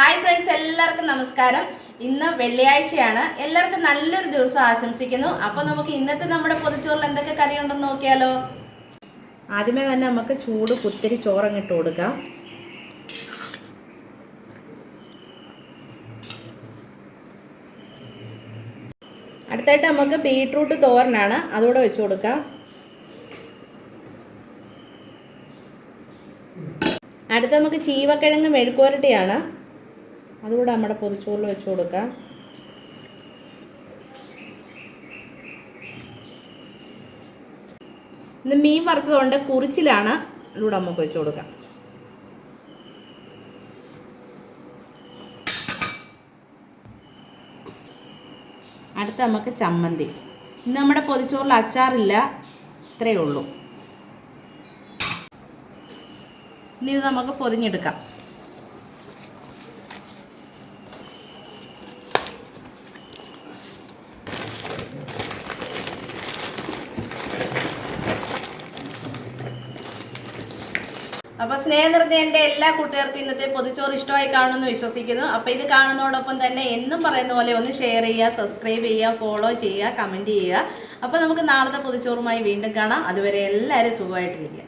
Hi friends എല്ലാവർക്കും നമസ്കാരം. ഇന്ന് വെള്ളിയാഴ്ചയാണ്. എല്ലാവർക്കും നല്ലൊരു ദിവസം ആശംസിക്കുന്നു. അപ്പോൾ നമുക്ക് ഇന്നത്തെ നമ്മുടെ പൊതിച്ചോറിൽ എന്തൊക്കെ കറി ഉണ്ടെന്ന് നോക്കിയാലോ? ആദ്യമേ തന്നെ നമുക്ക് ചൂട് കുത്തിരി ചോറങ്ങിട്ട് കൊടുക്കാം. അടുത്തായിട്ട് നമുക്ക് ബീട്രൂട്ട് തോരനാണ്. അതുകൂടെ വെച്ച് കൊടുക്കാം. അടുത്ത നമുക്ക് ചീവക്കിഴങ്ങ് മെഴുക്കുവരട്ടിയാണ്. അതുകൂടെ നമ്മുടെ പൊതിച്ചോറിൽ വെച്ച് കൊടുക്കാം. ഇന്ന് മീൻ വറുത്തതുകൊണ്ട് കുറിച്ചിലാണ് അതുകൂടെ നമുക്ക് വെച്ച് കൊടുക്കാം. അടുത്ത നമുക്ക് ചമ്മന്തി. ഇന്ന് നമ്മുടെ പൊതിച്ചോറിൽ അച്ചാറില്ല ഇത്രയേ ഉള്ളൂ. ഇനി ഇത് നമുക്ക് പൊതിഞ്ഞെടുക്കാം. അപ്പൊ സ്നേഹം നിറഞ്ഞ എല്ലാ കൂട്ടുകാർക്കും ഇന്നത്തെ പൊതിച്ചോറ് ഇഷ്ടമായി കാണുമെന്ന് വിശ്വസിക്കുന്നു. അപ്പൊ ഇത് കാണുന്നതോടൊപ്പം തന്നെ എന്നും പറയുന്ന പോലെ ഒന്ന് ഷെയർ ചെയ്യുക സബ്സ്ക്രൈബ് ചെയ്യുക ഫോളോ ചെയ്യുക കമന്റ് ചെയ്യുക. അപ്പൊ നമുക്ക് നാളത്തെ പൊതിച്ചോറുമായി വീണ്ടും കാണാം. അതുവരെ എല്ലാവരും സുഖമായിട്ടിരിക്കുക.